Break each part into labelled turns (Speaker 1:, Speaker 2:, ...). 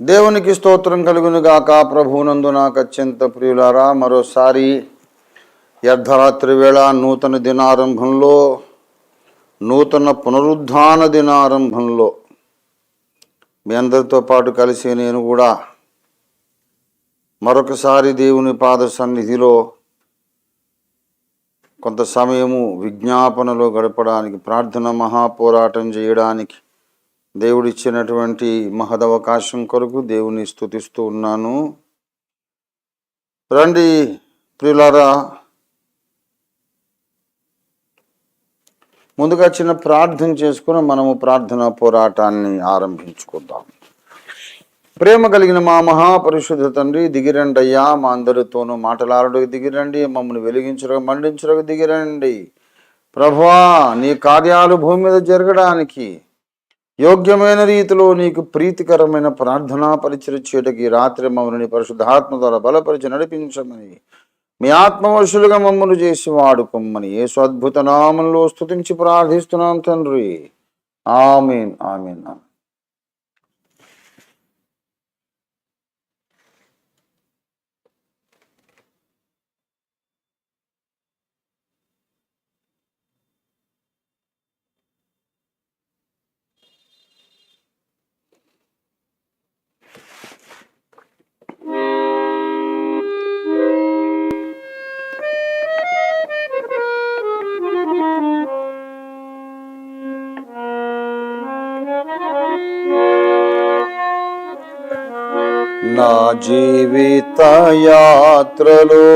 Speaker 1: దేవునికి స్తోత్రం కలుగును గాక. ప్రభువునందు నాకు అత్యంత ప్రియులారా మరోసారి అర్ధరాత్రి వేళ నూతన దినారంభంలో నూతన పునరుద్ధాన దినారంభంలో మీ అందరితో పాటు కలిసి నేను కూడా మరొకసారి దేవుని పాద సన్నిధిలో కొంత సమయము విజ్ఞాపనలో గడపడానికి ప్రార్థన మహాపోరాటం చేయడానికి దేవుడిచ్చినటువంటి మహదవకాశం కొరకు దేవుని స్థుతిస్తూ ఉన్నాను. రండి ప్రియులారా. ముందుగా చిన్న ప్రార్థన చేసుకుని మనము ప్రార్థన పోరాటాన్ని ఆరంభించుకుందాం. ప్రేమ కలిగిన మా మహాపరిశుద్ధ తండ్రి దిగిరండయ్యా మా అందరితోనూ మాటలాడడానికి దిగిరండి మమ్మల్ని వెలిగించడానికి మండించడానికి దిగిరండి. ప్రభా నీ కార్యాలు భూమి మీద జరగడానికి యోగ్యమైన రీతిలో నీకు ప్రీతికరమైన ప్రార్థనా పరిచయ చేయటకి రాత్రి మమ్మల్ని పరిశుద్ధాత్మ ద్వారా బలపరిచి నడిపించమని మీ ఆత్మవశులుగా మమ్మల్ని చేసి వాడుకోమని ఏ అద్భుత నామంలో స్థుతించి ప్రార్థిస్తున్నాం తండ్రి. ఆమెన్ ఆమెన్ ఆమె జీవిత యాత్రలో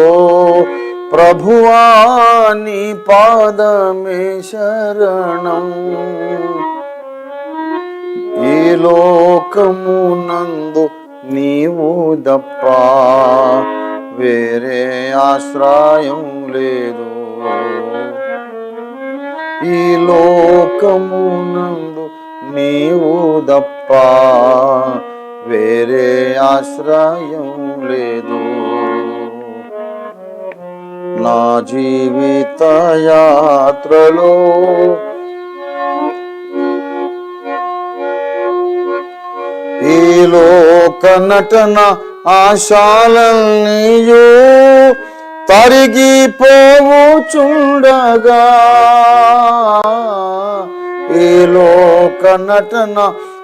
Speaker 1: ప్రభువాని పాదమే శరణం. ఈ లోకమునందు నీవు దప్ప వేరే ఆశ్రయం లేదు. ఈ లోకమునందు నీవు దప్ప వేరే ఆశ్రయం లేదు. నా జీవిత యాత్రలో ఈ లోక నటన ఆశాలన్నీయు తరిగిపోవుచుండగా ఈ లోక నటన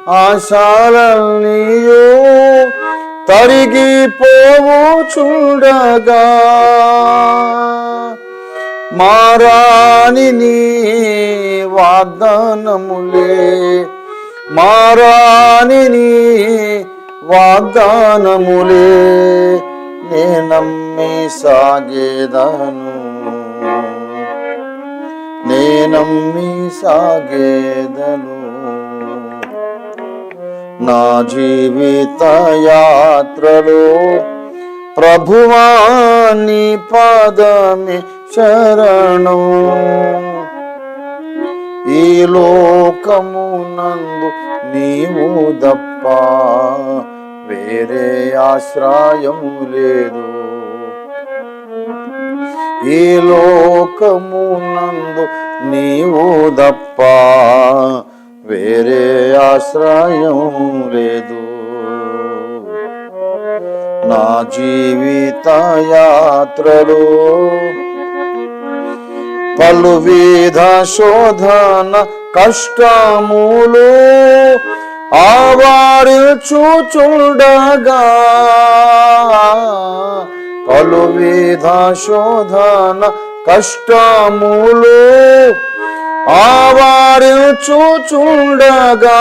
Speaker 1: ఆశాలన్నీయు తరిగిపోవుచుండగా మారాని నీ వాగ్దానములే మారాని నీ వాగ్దానములే నేనమ్మి సాగేదను. నేనమ్మి సాగేదను. నా జీవిత యాత్రలో ప్రభువాని పాదమే శరణం. ఈ లోకమునందు నీవు దప్ప వేరే ఆశ్రయం లేదు. ఈ లోకమునందు నీవు దప్ప వేరే ఆశ్రయం లేదు నా జీవిత యాత్రలో పలు విధ శోధన కష్టములు ఆవారి చూచుండగా పలు విధ శోధన కష్టములు ఆవారు చూచుండగా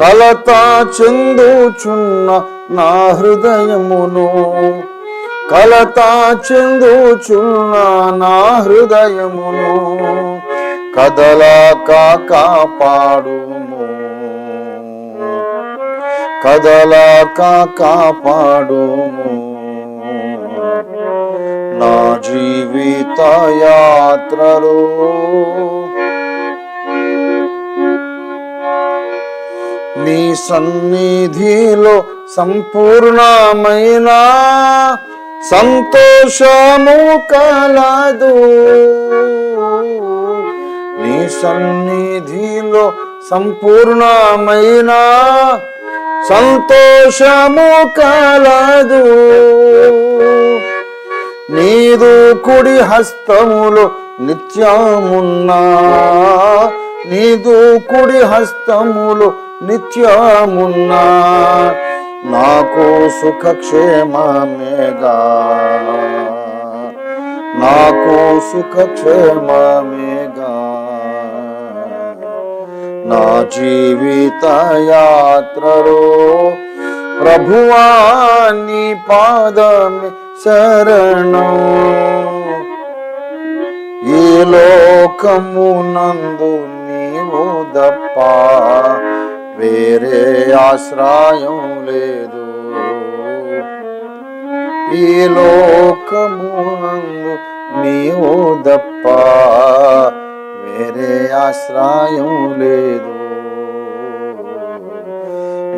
Speaker 1: కలత చెందుచున్న నా హృదయమును కలత చెందుచున్న నా హృదయమును కదలాక కాపాడుము కదలాక కాపాడుము నా జీవిత యాత్రలో నీ సన్నిధిలో సంపూర్ణమైన సంతోషము కలదు. నీ సన్నిధిలో సంపూర్ణమైన సంతోషము కలదు. నీదు కుడి హస్తములు నిత్యమున్నా. నీదు కుడి హస్తములు నిత్యమున్నా. నాకు సుఖక్షేమేగా నాకు సుఖక్షేమమేగా. నా జీవిత యాత్రలో ప్రభువాని పాదమే శరణు ఈ లోకమునందు నీవు దప్ప. వేరే ఆశ్రయం లేదు. ఈ లోకమునందు నీవు దప్ప. వేరే ఆశ్రయం లేదు.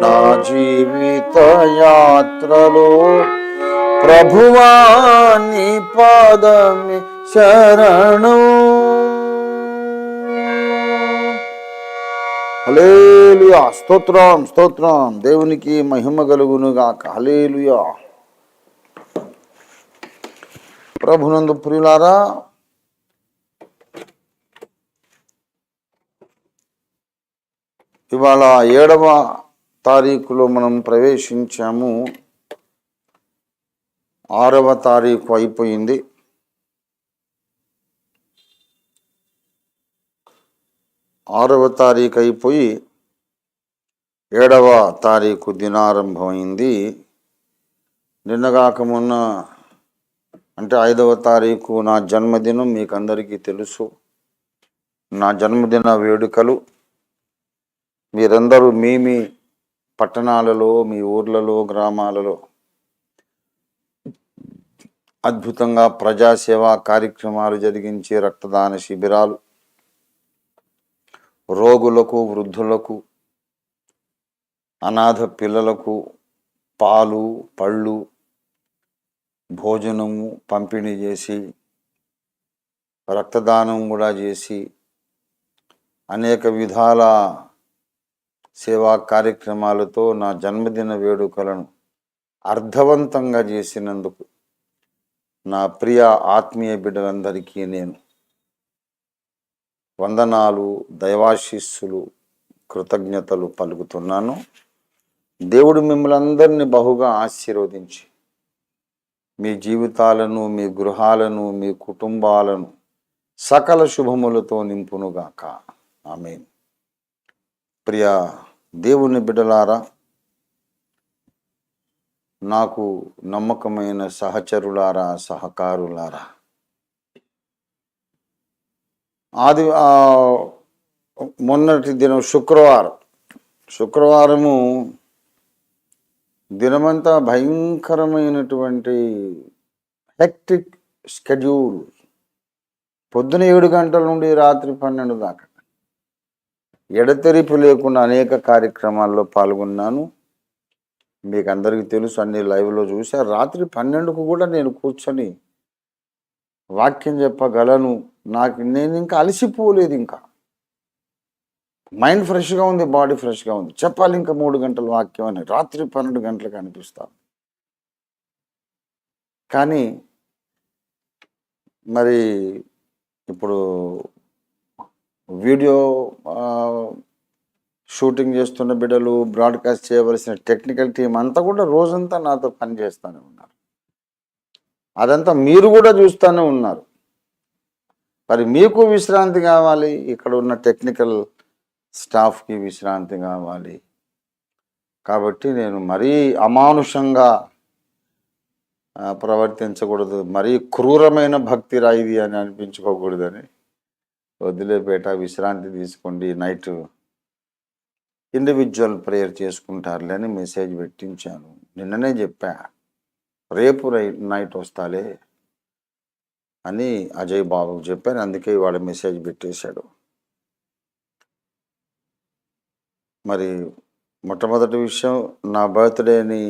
Speaker 1: నా జీవిత యాత్రలో ప్రభువాని పాదమి శరణం. హలేలుయా స్తోత్రం స్తోత్రం. దేవునికి మహిమ కలుగునుగాక. హలేలుయా ప్రభునందు ప్రియులారా ఇవాళ ఏడవ తారీఖులో మనం ప్రవేశించాము. ఆరవ తారీఖు అయిపోయింది. ఆరవ తారీఖు అయిపోయి ఏడవ తారీఖు దినారంభమైంది. నిన్నగాక మొన్న అంటే ఐదవ తారీఖు నా జన్మదినం మీకు అందరికీ తెలుసు. నా జన్మదిన వేడుకలు మీరందరూ మీ మీ పట్టణాలలో మీ ఊర్లలో గ్రామాలలో అద్భుతంగా ప్రజాసేవా కార్యక్రమాలు జరిగించే రక్తదాన శిబిరాలు రోగులకు వృద్ధులకు అనాథ పిల్లలకు పాలు పళ్ళు భోజనము పంపిణీ చేసి రక్తదానం కూడా చేసి అనేక విధాల సేవా కార్యక్రమాలతో నా జన్మదిన వేడుకలను అర్థవంతంగా చేసినందుకు నా ప్రియ ఆత్మీయ బిడ్డలందరికీ నేను వందనాలు దైవాశిస్సులు కృతజ్ఞతలు పలుకుతున్నాను. దేవుడు మిమ్మల్ని అందరినీ బహుగా ఆశీర్వదించి మీ జీవితాలను మీ గృహాలను మీ కుటుంబాలను సకల శుభములతో నింపునుగాక. ఆమె ప్రియ దేవుని బిడ్డలారా నాకు నమ్మకమైన సహచరులారా సహకారులారా. ఆది మొన్నటి దినం శుక్రవారం. శుక్రవారము దినమంతా భయంకరమైనటువంటి హెక్టిక్ స్కెడ్యూల్. పొద్దున ఏడు గంటల నుండి రాత్రి పన్నెండు దాకా. ఎడతెరిపి లేకుండా అనేక కార్యక్రమాల్లో పాల్గొన్నాను. మీకు అందరికీ తెలుసు అన్ని లైవ్లో చూసా. రాత్రి పన్నెండుకు కూడా నేను కూర్చొని వాక్యం చెప్పగలను. నాకు నేను ఇంకా అలసిపోలేదు ఇంకా. మైండ్ ఫ్రెష్గా ఉంది బాడీ ఫ్రెష్గా ఉంది. చెప్పాలి ఇంకా మూడు గంటల వాక్యం అని. రాత్రి పన్నెండు గంటలకు అనిపిస్తాం. కానీ మరి ఇప్పుడు వీడియో షూటింగ్ చేస్తున్న బిడ్డలు బ్రాడ్కాస్ట్ చేయవలసిన టెక్నికల్ టీం అంతా కూడా రోజంతా నాతో పని చేస్తూనే ఉన్నారు. అదంతా మీరు కూడా చూస్తూనే ఉన్నారు. మరి మీకు విశ్రాంతి కావాలి ఇక్కడ ఉన్న టెక్నికల్ స్టాఫ్కి విశ్రాంతి కావాలి. కాబట్టి నేను మరీ అమానుషంగా ప్రవర్తించకూడదు మరీ క్రూరమైన భక్తి రాయిది అని అనిపించుకోకూడదని వదిలేపేట విశ్రాంతి తీసుకోండి. నైట్ ఇండివిజువల్ ప్రేయర్ చేసుకుంటారులే అని మెసేజ్ పెట్టించాను. నిన్ననే చెప్పా రేపు నైట్ వస్తాలే అని అజయ్ బాబుకు చెప్పాను. అందుకే ఇవాళ మెసేజ్ పెట్టేశాడు. మరి మొట్టమొదటి విషయం నా బర్త్డేని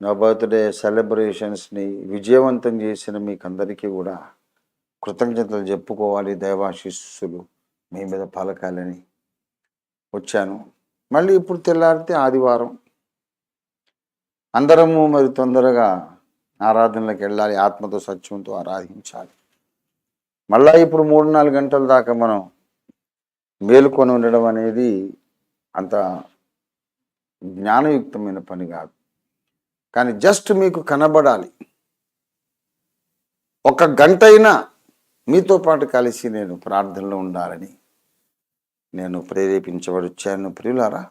Speaker 1: నా బర్త్డే సెలబ్రేషన్స్ని విజయవంతం చేసిన మీకు అందరికీ కూడా కృతజ్ఞతలు చెప్పుకోవాలి దైవాశిస్సులు మీ మీద పలకాలని. వచ్చాను. మళ్ళీ ఇప్పుడు తెల్లారితే ఆదివారం. అందరము మరి తొందరగా ఆరాధనలకు వెళ్ళాలి ఆత్మతో సత్యంతో ఆరాధించాలి. మళ్ళా ఇప్పుడు మూడు నాలుగు గంటల దాకా మనం మేలుకొని ఉండడం అనేది అంత జ్ఞానయుక్తమైన పని కాదు. కానీ జస్ట్ మీకు కనబడాలి. ఒక గంట అయినా మీతో పాటు కలిసి నేను ప్రార్థనలో ఉండాలని నేను ప్రేరేపించబడి వచ్చాను ప్రియులారా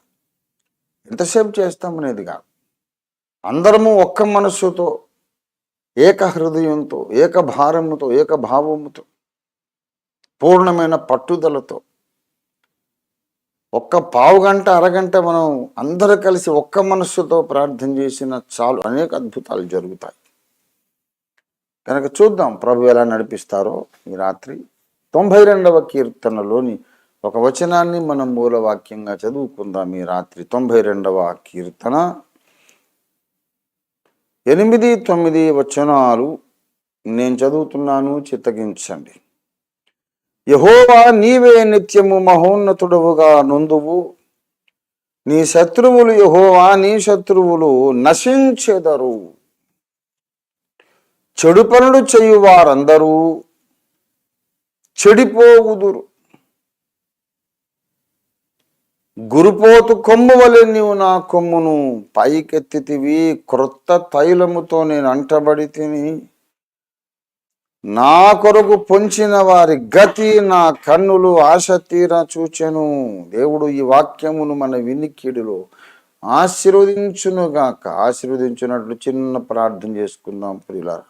Speaker 1: ఎంతసేపు చేస్తామనేది కాదు. అందరము ఒక్క మనస్సుతో ఏక హృదయంతో ఏక భారముతో ఏక భావముతో పూర్ణమైన పట్టుదలతో ఒక్క పావు గంట అరగంట మనం అందరూ కలిసి ఒక్క మనస్సుతో ప్రార్థన చేసిన చాలు. అనేక అద్భుతాలు జరుగుతాయి. కనుక చూద్దాం ప్రభు ఎలా నడిపిస్తారో ఈ రాత్రి తొంభై రెండవ కీర్తనలోని ఒక వచనాన్ని మనం మూలవాక్యంగా చదువుకుందాం. ఈ రాత్రి తొంభై రెండవ కీర్తన. ఎనిమిది తొమ్మిది వచనాలు నేను చదువుతున్నాను చిత్తగించండి. యహోవా నీవే నిత్యము మహోన్నతుడవుగా నొందువు. నీ శత్రువులు యహోవా నీ శత్రువులు నశించెదరు. చెడు పనులు చేయువారందరూ చెడిపోవుదురు. గురుపోతు కొమ్ము వలె నీవు నా కొమ్మును పైకెత్తితివి క్రొత్త తైలముతో నేను అంటబడి తిని. నా కొరకు పొంచిన వారి గతి నా కన్నులు ఆశ తీరా చూచెను. దేవుడు ఈ వాక్యమును మన వినికిడిలో ఆశీర్వదించునుగాక. ఆశీర్వదించినట్లు చిన్న ప్రార్థన చేసుకుందాం ప్రియులారా.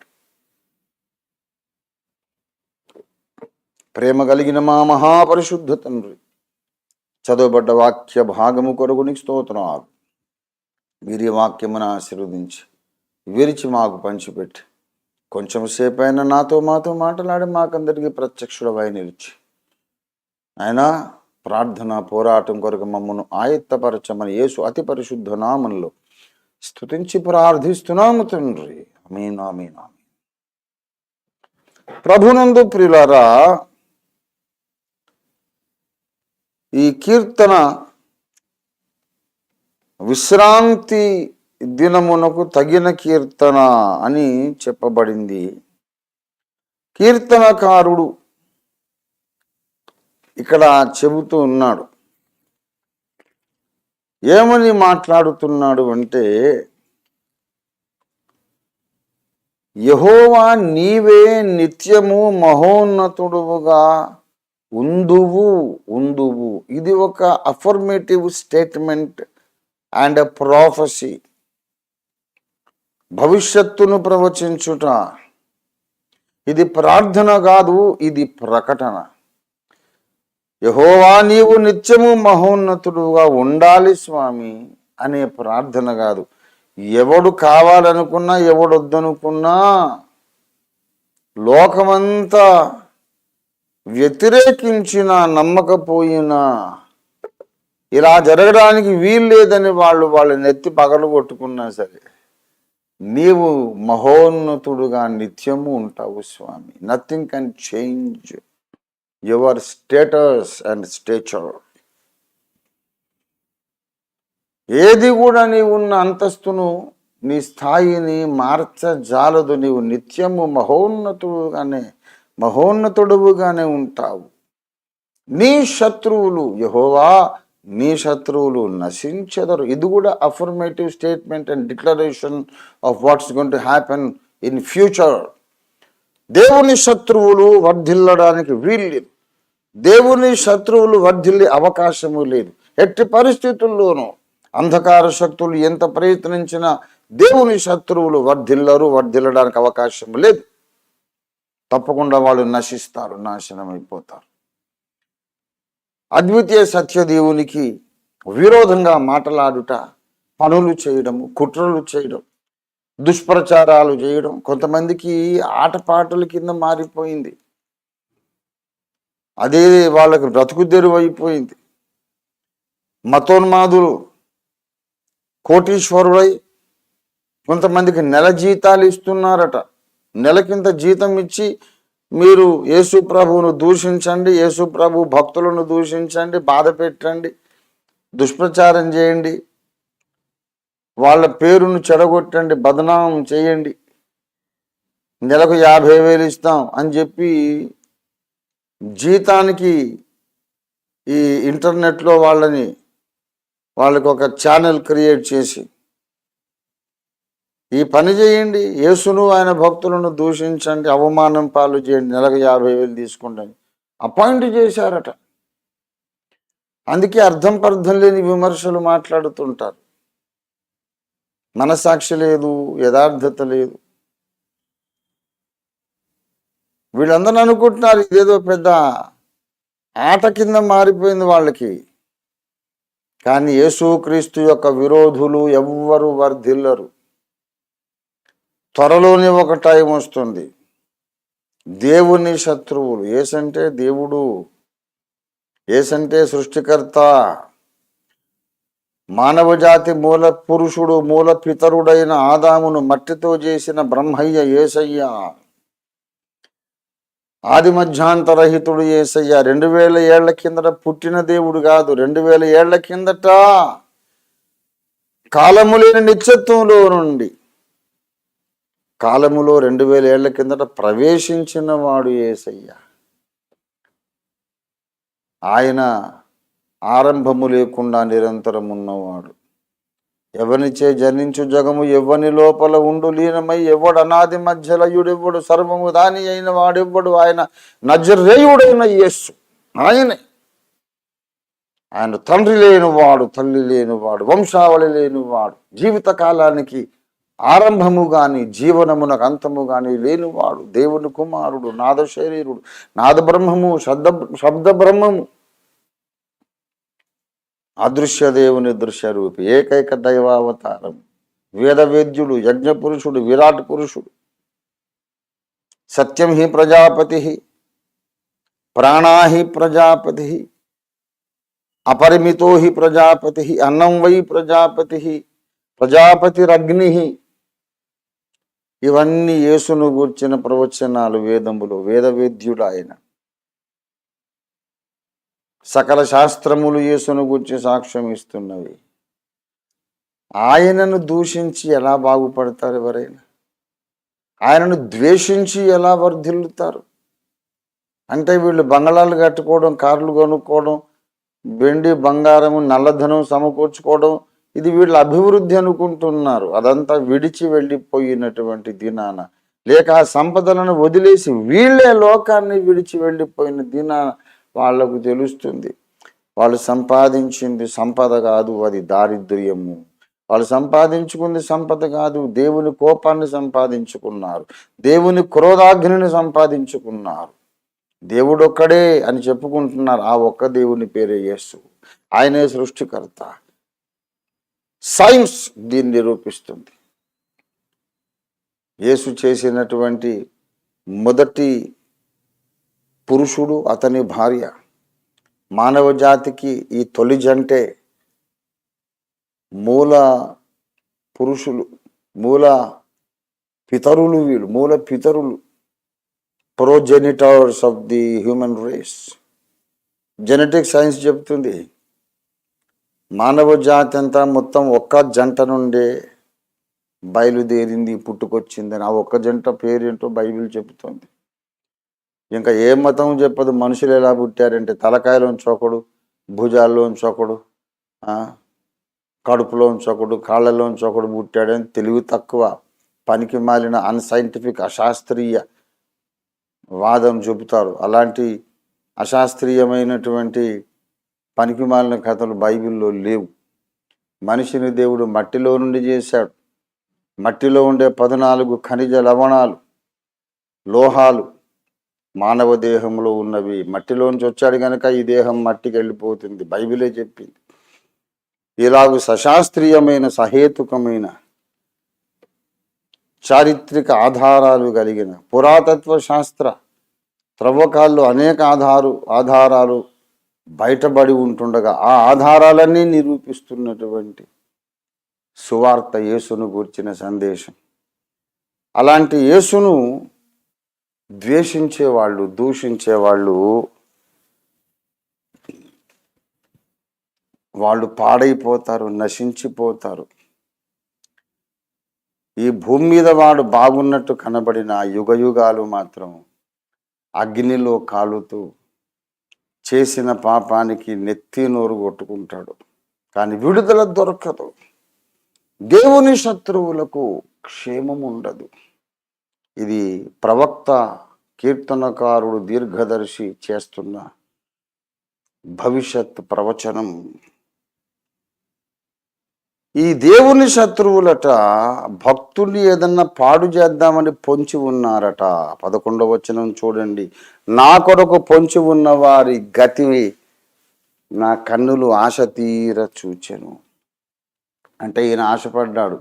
Speaker 1: ప్రేమ కలిగిన మా మహాపరిశుద్ధ తండ్రి చదవబడ్డ వాక్య భాగము కొరకు నీకు స్తోత్రాలు వీరి వాక్యమును ఆశీర్వదించి విరిచి మాకు పంచిపెట్టి కొంచెం సేపు అయినా నాతో మాతో మాట్లాడి మాకందరికీ ప్రత్యక్షుడవై నిలిచి. ఆయన ప్రార్థన పోరాటం కొరకు మమ్మను ఆయత్తపరచమని యేసు అతి పరిశుద్ధ నామంలో స్తుతించి ప్రార్థిస్తున్నాము తండ్రి. అమీన్ అమీన్ ప్రభునందు ప్రియులారా ఈ కీర్తన విశ్రాంతి దినమునకు తగిన కీర్తన అని చెప్పబడింది. కీర్తనకారుడు ఇక్కడ చెబుతూ ఉన్నాడు. ఏమని మాట్లాడుతున్నాడు అంటే యహోవా నీవే నిత్యము మహోన్నతుడుగా ఉందువు ఉందువు. ఇది ఒక అఫర్మేటివ్ స్టేట్మెంట్ అండ్ ప్రాఫసీ భవిష్యత్తును ప్రవచించుట. ఇది ప్రార్థన కాదు ఇది ప్రకటన. యహోవా నీవు నిత్యము మహోన్నతుడుగా ఉండాలి స్వామి అనే ప్రార్థన కాదు. ఎవడు కావాలనుకున్నా ఎవడొద్దనుకున్నా లోకమంతా వ్యతిరేకించినా నమ్మకపోయినా ఇలా జరగడానికి వీలు లేదని వాళ్ళు వాళ్ళ నెత్తి పగలు కొట్టుకున్నా సరే నీవు మహోన్నతుడుగా నిత్యము ఉంటావు స్వామి. Nothing can change your status and stature ఏది కూడా నీవున్న అంతస్తును నీ స్థాయిని మార్చజాలదు నీవు నిత్యము మహోన్నతుడుగానే మహోన్నతుడువుగానే ఉంటావు. నీ శత్రువులు యహోవా నీ శత్రువులు నశించెదరు. ఇది కూడా affirmative statement and declaration of what's gonna happen in future దేవుని శత్రువులు వర్ధిల్లడానికి వీల్లేదు. దేవుని శత్రువులు వర్ధిల్లే అవకాశము లేదు. ఎట్టి పరిస్థితుల్లోనూ అంధకార శక్తులు ఎంత ప్రయత్నించినా దేవుని శత్రువులు వర్ధిల్లరు వర్ధిల్లడానికి అవకాశం లేదు. తప్పకుండా వాళ్ళు నశిస్తారు నాశనం అయిపోతారు అద్వితీయ సత్యదేవునికి విరోధంగా మాటలాడుట పనులు చేయడము కుట్రలు చేయడం దుష్ప్రచారాలు చేయడం కొంతమందికి ఆటపాటల కింద మారిపోయింది. అదే వాళ్ళకు బ్రతుకు తెరువు అయిపోయింది. మతోన్మాదులు కోటీశ్వరుడై కొంతమందికి నెల జీతాలు ఇస్తున్నారట. నెలకింత జీతం ఇచ్చి మీరు యేసు ప్రభువును దూషించండి యేసు ప్రభు భక్తులను దూషించండి బాధ పెట్టండి దుష్ప్రచారం చేయండి వాళ్ళ పేరును చెడగొట్టండి బదనాం చేయండి నెలకు యాభై వేలు ఇస్తాం అని చెప్పి జీతానికి ఈ ఇంటర్నెట్లో వాళ్ళని వాళ్ళకి ఒక ఛానల్ క్రియేట్ చేసి ఈ పని చేయండి. యేసును ఆయన భక్తులను దూషించండి అవమానం పాలు చేయండి నెలకు యాభై వేలు తీసుకుంటాను అపాయింట్ చేశారట. అందుకే అర్థం పర్థం లేని విమర్శలు మాట్లాడుతుంటారు. మనసాక్షి లేదు యథార్థత లేదు. వీళ్ళందరూ అనుకుంటున్నారు ఇదేదో పెద్ద ఆట కింద మారిపోయింది వాళ్ళకి. కానీ యేసుక్రీస్తు యొక్క విరోధులు ఎవ్వరు వర్ధిల్లరు. త్వరలోనే ఒక టైం వస్తుంది. దేవుని శత్రువులు. ఏసంటే దేవుడు. ఏసంటే సృష్టికర్త. మానవ జాతి మూల పురుషుడు మూల పితరుడైన ఆదామును మట్టితో చేసిన బ్రహ్మయ్య ఏసయ్య. ఆది మధ్యాంతరహితుడు ఏసయ్య. రెండు వేల ఏళ్ళ కిందట పుట్టిన దేవుడు కాదు. రెండు వేల ఏళ్ళ కిందట కాలము లేని నిత్యత్వంలో నుండి కాలములో రెండు వేల ఏళ్ళ కిందట ప్రవేశించిన వాడు ఏసయ్య. ఆయన ఆరంభము లేకుండా నిరంతరం ఉన్నవాడు. ఎవనిచే జనించు జగము ఎవ్వని లోపల ఉండు లీనమై ఎవడు అనాది మధ్యలయుడెవ్వడు సర్వము దాని అయిన వాడెవ్వడు ఆయన నజరేయుడైన యేసు. ఆయనే. ఆయన తండ్రి లేనివాడు తల్లి లేనివాడు వంశావళి లేనివాడు జీవిత కాలానికి ఆరంభము గాని జీవనమునకు అంతము గాని లేనివాడు దేవుని కుమారుడు నాద శరీరుడు నాద బ్రహ్మము శబ్ద శబ్ద బ్రహ్మము అదృశ్య దేవుని దృశ్య రూపి ఏకైక దైవావతారం. వేదవేద్యుడు యజ్ఞ పురుషుడు విరాట్ పురుషుడు. సత్యం హి ప్రజాపతి ప్రాణా హి ప్రజాపతి అపరిమితో హి ప్రజాపతి అన్నం వై ప్రజాపతి ప్రజాపతిరగ్ని ఇవన్నీ యేసును గూర్చిన ప్రవచనాలు వేదములు వేదవేద్యుడు ఆయన సకల శాస్త్రములు యేసును గూర్చి సాక్ష్యం ఇస్తున్నవి. ఆయనను దూషించి ఎలా బాగుపడతారు ఎవరైనా? ఆయనను ద్వేషించి ఎలా వర్ధిల్లుతారు? అంటే వీళ్ళు బంగళాలు కట్టుకోవడం కార్లు కొనుక్కోవడం వెండి బంగారము నల్లధనం సమకూర్చుకోవడం ఇది వీళ్ళ అభివృద్ధి అనుకుంటున్నారు. అదంతా విడిచి వెళ్ళిపోయినటువంటి దినాన. లేక ఆ సంపదలను వదిలేసి వీళ్ళే లోకాన్ని విడిచి వెళ్ళిపోయిన దినాన వాళ్ళకు తెలుస్తుంది. వాళ్ళు సంపాదించింది సంపద కాదు అది దారిద్ర్యము. వాళ్ళు సంపాదించుకుంది సంపద కాదు దేవుని కోపాన్ని సంపాదించుకున్నారు. దేవుని క్రోధాగ్నిని సంపాదించుకున్నారు. దేవుడొక్కడే అని చెప్పుకుంటున్నారు ఆ ఒక్క దేవుని పేరే యేసు. ఆయనే సృష్టికర్త. సైన్స్ దీన్ని నిరూపిస్తుంది. యేసు చేసినటువంటి మొదటి పురుషుడు అతని భార్య. మానవ జాతికి ఈ తొలిజంటే మూల పురుషులు మూల పితరులు వీళ్ళు మూల పితరులు. Progenitors of the human race. Genetic science చెప్తుంది మానవ జాతి అంతా మొత్తం ఒక్క జంట నుండే బయలుదేరింది పుట్టుకొచ్చిందని. ఆ ఒక్క జంట పేరేంటో బైబిల్ చెబుతోంది. ఇంకా ఏ మతం చెప్పదు మనుషులు ఎలా పుట్టారంటే తలకాయలోంచి ఒకడు భుజాల్లోంచి ఒకడు కడుపులోంచి ఒకడు కాళ్ళలోంచి ఒకడు పుట్టాడని తెలివి తక్కువ. పనికి మాలిన అన్సైంటిఫిక్ అశాస్త్రీయ వాదం చెబుతారు. అలాంటి అశాస్త్రీయమైనటువంటి పనికిమాలిన కథలు బైబిల్లో లేవు. మనిషిని దేవుడు మట్టిలో నుండి చేశాడు. మట్టిలో ఉండే పద్నాలుగు ఖనిజ లవణాలు లోహాలు మానవ దేహంలో ఉన్నవి. మట్టిలోంచి వచ్చాడు కనుక ఈ దేహం మట్టికి వెళ్ళిపోతుంది. బైబిలే చెప్పింది. ఇలాగ సశాస్త్రీయమైన సహేతుకమైన చారిత్రక ఆధారాలు కలిగిన పురాతత్వ శాస్త్ర త్రవ్వకాల్లో అనేక ఆధారు ఆధారాలు బయటపడి ఉంటుండగా ఆ ఆధారాలన్నీ నిరూపిస్తున్నటువంటి సువార్త యేసును గూర్చిన సందేశం. అలాంటి యేసును ద్వేషించే వాళ్ళు దూషించే వాళ్ళు వాళ్ళు పాడైపోతారు నశించిపోతారు. ఈ భూమి మీద వాడు బాగున్నట్టు కనబడిన యుగయుగాలు మాత్రం అగ్నిలో కాలుతూ చేసిన పాపానికి నెత్తి నోరు కొట్టుకుంటాడు. కానీ విడుదల దొరకదు. దేవుని శత్రువులకు క్షేమం ఉండదు. ఇది ప్రవక్త కీర్తనకారుడు దీర్ఘదర్శి చేస్తున్న భవిష్యత్ ప్రవచనం. ఈ దేవుని శత్రువులట భక్తుల్ని ఏదన్నా పాడు చేద్దామని పొంచి ఉన్నారట. పదకొండవ వచనం చూడండి. నా కొరకు పొంచి ఉన్న వారి గతి నా కన్నులు ఆశ తీర చూచెను. అంటే ఈయన ఆశపడ్డాడు.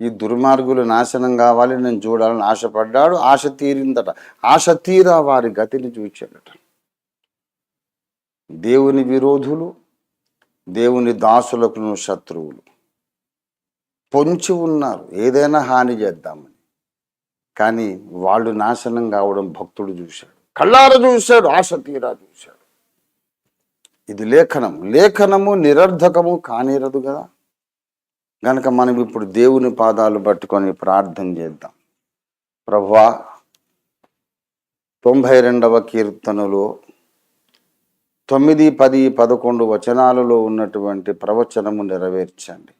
Speaker 1: ఈ దుర్మార్గులు నాశనం కావాలి నేను చూడాలని ఆశపడ్డాడు ఆశ తీరిందట. ఆశ తీరా వారి గతిని చూచాడట దేవుని విరోధులు దేవుని దాసులకు శత్రువులు. పొంచి ఉన్నారు. ఏదైనా హాని చేద్దామని. కానీ వాళ్ళు నాశనం కావడం భక్తుడు చూశాడు. కళ్ళార చూశాడు ఆశ తీరా చూశాడు. ఇది లేఖనం. లేఖనము నిరర్ధకము కానిరదు కదా. గనక మనం ఇప్పుడు దేవుని పాదాలు పట్టుకొని ప్రార్థన చేద్దాం. ప్రభా తొంభై రెండవ కీర్తనలో తొమ్మిది పది పదకొండు వచనాలలో ఉన్నటువంటి ప్రవచనము నెరవేర్చండి.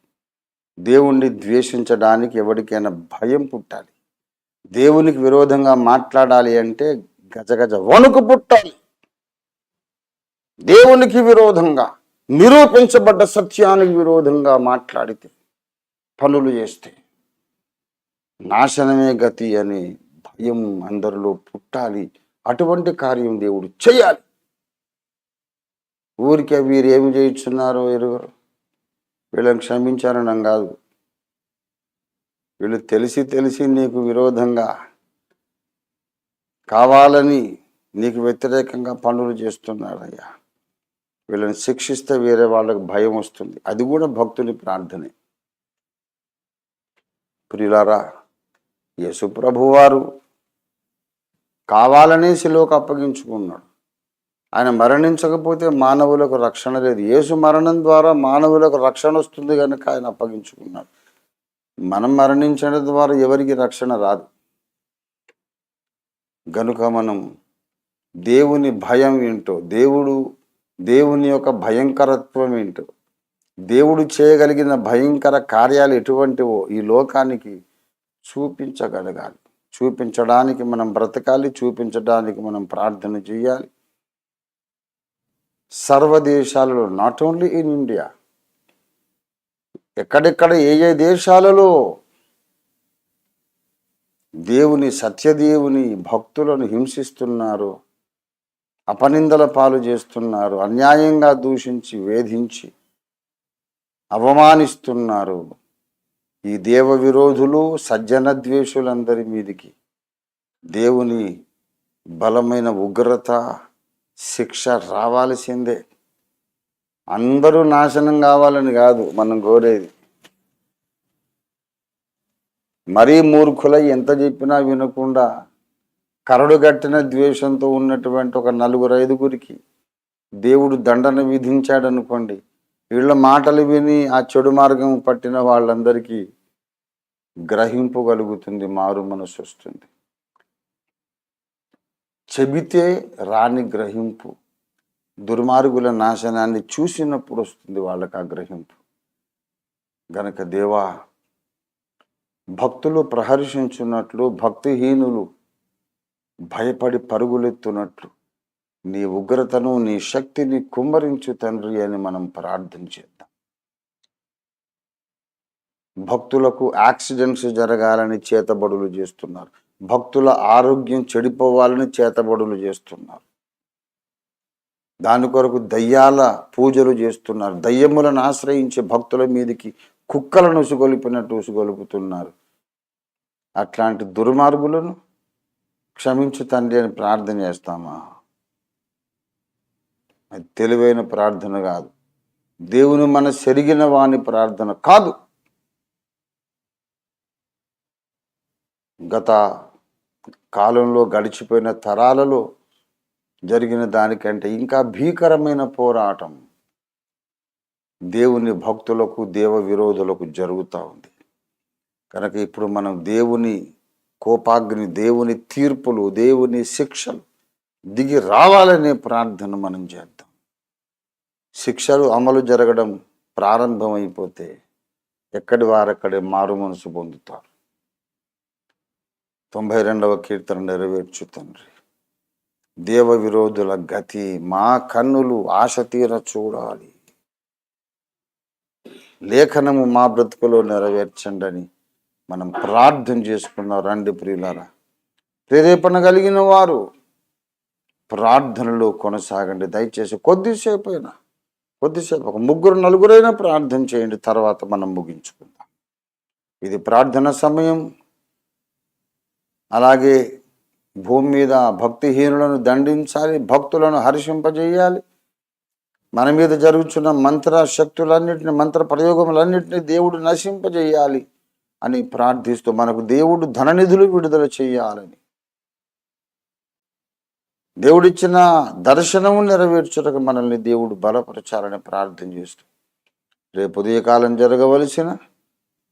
Speaker 1: దేవుణ్ణి ద్వేషించడానికి ఎవరికైనా భయం పుట్టాలి. దేవునికి విరోధంగా మాట్లాడాలి అంటే గజగజ వణుకు పుట్టాలి. దేవునికి విరోధంగా నిరూపించబడ్డ సత్యానికి విరోధంగా మాట్లాడితే పనులు చేస్తే నాశనమే గతి అనే భయం అందరిలో పుట్టాలి. అటువంటి కార్యం దేవుడు చేయాలి. ఊరికే వీరు ఏమి చేయించున్నారో ఎరుగరు. వీళ్ళని క్షమించారని కాదు. వీళ్ళు తెలిసి తెలిసి నీకు విరోధంగా కావాలని నీకు వ్యతిరేకంగా పనులు చేస్తున్నారయ్యా. వీళ్ళని శిక్షిస్తే వేరే వాళ్ళకు భయం వస్తుంది. అది కూడా భక్తుని ప్రార్థనే. ప్రియులారా యేసుప్రభువారు కావాలనే శిలోకి అప్పగించుకున్నాడు ఆయన మరణించకపోతే మానవులకు రక్షణ లేదు. యేసు మరణం ద్వారా మానవులకు రక్షణ వస్తుంది కనుక ఆయన అప్పగించుకున్నాడు. మనం మరణించడం ద్వారా ఎవరికి రక్షణ రాదు. గనుక మనం దేవుని భయం ఏంటో దేవుడు దేవుని యొక్క భయంకరత్వం ఏంటో దేవుడు చేయగలిగిన భయంకర కార్యాలు ఎటువంటివో ఈ లోకానికి చూపించగలగాలి. చూపించడానికి మనం బ్రతకాలి చూపించడానికి మనం ప్రార్థన చేయాలి. సర్వదేశాలలో నాట్ ఓన్లీ ఇన్ ఇండియా ఎక్కడెక్కడ ఏ ఏ దేశాలలో దేవుని సత్యదేవుని భక్తులను హింసిస్తున్నారు అపనిందల పాలు చేస్తున్నారు అన్యాయంగా దూషించి వేధించి అవమానిస్తున్నారు ఈ దేవ విరోధులు సజ్జన ద్వేషులందరి మీదికి. దేవుని బలమైన ఉగ్రత శిక్ష రావాల్సిందే. అందరూ నాశనం కావాలని కాదు మనం కోరేది. మరీ మూర్ఖులై ఎంత చెప్పినా వినకుండా కరడుగట్టిన ద్వేషంతో ఉన్నటువంటి ఒక నలుగురు ఐదుగురికి దేవుడు దండన విధించాడనుకోండి వీళ్ళ మాటలు విని ఆ చెడు మార్గం పట్టిన వాళ్ళందరికీ గ్రహింపగలుగుతుంది మారు మనసు వస్తుంది. చెబితే రాని గ్రహింపు దుర్మార్గుల నాశనాన్ని చూసినప్పుడు వస్తుంది వాళ్ళకి ఆ గ్రహింపు. గనక దేవా భక్తులు ప్రహర్షించున్నట్లు భక్తిహీనులు భయపడి పరుగులెత్తున్నట్లు నీ ఉగ్రతను నీ శక్తిని కుమ్మరించు తండ్రి అని మనం ప్రార్థన చేద్దాం. భక్తులకు యాక్సిడెంట్స్ జరగాలని చేతబడులు చేస్తున్నారు. భక్తుల ఆరోగ్యం చెడిపోవాలని చేతబడులు చేస్తున్నారు. దాని కొరకు దయ్యాల పూజలు చేస్తున్నారు. దయ్యములను ఆశ్రయించే భక్తుల మీదకి కుక్కలను ఉసుగొలిపినట్టు ఉసుగొలుపుతున్నారు. అట్లాంటి దుర్మార్గులను క్షమించు తండ్రి అని ప్రార్థన చేస్తామా? అది తెలివైన ప్రార్థన కాదు. దేవుని మన సెరిగిన వాని ప్రార్థన కాదు. గత కాలంలో గడిచిపోయిన తరాలలో జరిగిన దానికంటే ఇంకా భీకరమైన పోరాటం దేవుని భక్తులకు దేవ విరోధులకు జరుగుతూ ఉంది. కనుక ఇప్పుడు మనం దేవుని కోపాగ్ని దేవుని తీర్పులు దేవుని శిక్షలు దిగి రావాలనే ప్రార్థన మనం చేద్దాం. శిక్షలు అమలు జరగడం ప్రారంభమైపోతే ఎక్కడి వారక్కడే మారు మనసు పొందుతారు. తొంభై రెండవ కీర్తన నెరవేర్చు తండ్రి. దేవ విరోధుల గతి మా కన్నులు ఆశ తీర చూడాలి. లేఖనము మా బ్రతుకులో నెరవేర్చండి అని మనం ప్రార్థన చేసుకున్నాం రండి ప్రియులారా. ప్రేరేపణ కలిగిన వారు ప్రార్థనలో కొనసాగండి. దయచేసి కొద్దిసేపు అయినా కొద్దిసేపు ఒక ముగ్గురు నలుగురైనా ప్రార్థన చేయండి. తర్వాత మనం ముగించుకుందాం. ఇది ప్రార్థన సమయం. అలాగే భూమి మీద భక్తిహీనులను దండించాలి భక్తులను హర్షింపజేయాలి. మన మీద జరుగుతున్న మంత్ర శక్తులన్నింటిని మంత్ర ప్రయోగములన్నిటిని దేవుడు నశింపజేయాలి అని ప్రార్థిస్తూ మనకు దేవుడు ధననిధులు విడుదల చేయాలని. దేవుడిచ్చిన దర్శనము నెరవేర్చుటకు మనల్ని దేవుడు బలపరచాలని ప్రార్థన చేస్తూ రేపు ఉదయకాలం జరగవలసిన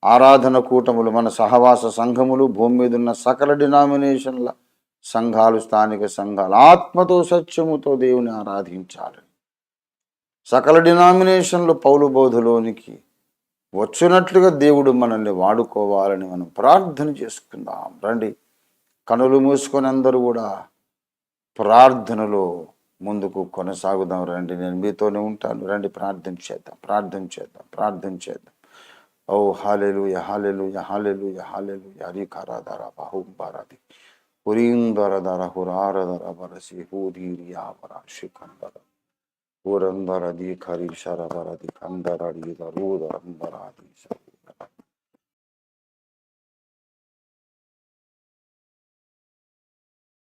Speaker 1: ఆరాధన కూటములు మన సహవాస సంఘములు భూమి మీద ఉన్న సకల డినామినేషన్ల సంఘాలు స్థానిక సంఘాలు ఆత్మతో సత్యముతో దేవుని ఆరాధించాలి. సకల డినామినేషన్లు పౌలు బోధలోనికి వచ్చినట్లుగా దేవుడు మనల్ని వాడుకోవాలని మనం ప్రార్థన చేసుకుందాం. రండి కనులు మూసుకొని అందరూ కూడా ప్రార్థనలో ముందుకు కొనసాగుదాం. రండి నేను మీతోనే ఉంటాను. రండి ప్రార్థన చేద్దాం ప్రార్థన చేద్దాం ప్రార్థన చేద్దాం. Oh, hallelujah, hallelujah, hallelujah, hallelujah. Rikaradara bahum baradi. Urim baradara huraradara barasi hudiri avara shikandara. Urandara di karishara baradi kandarari darudam baradi.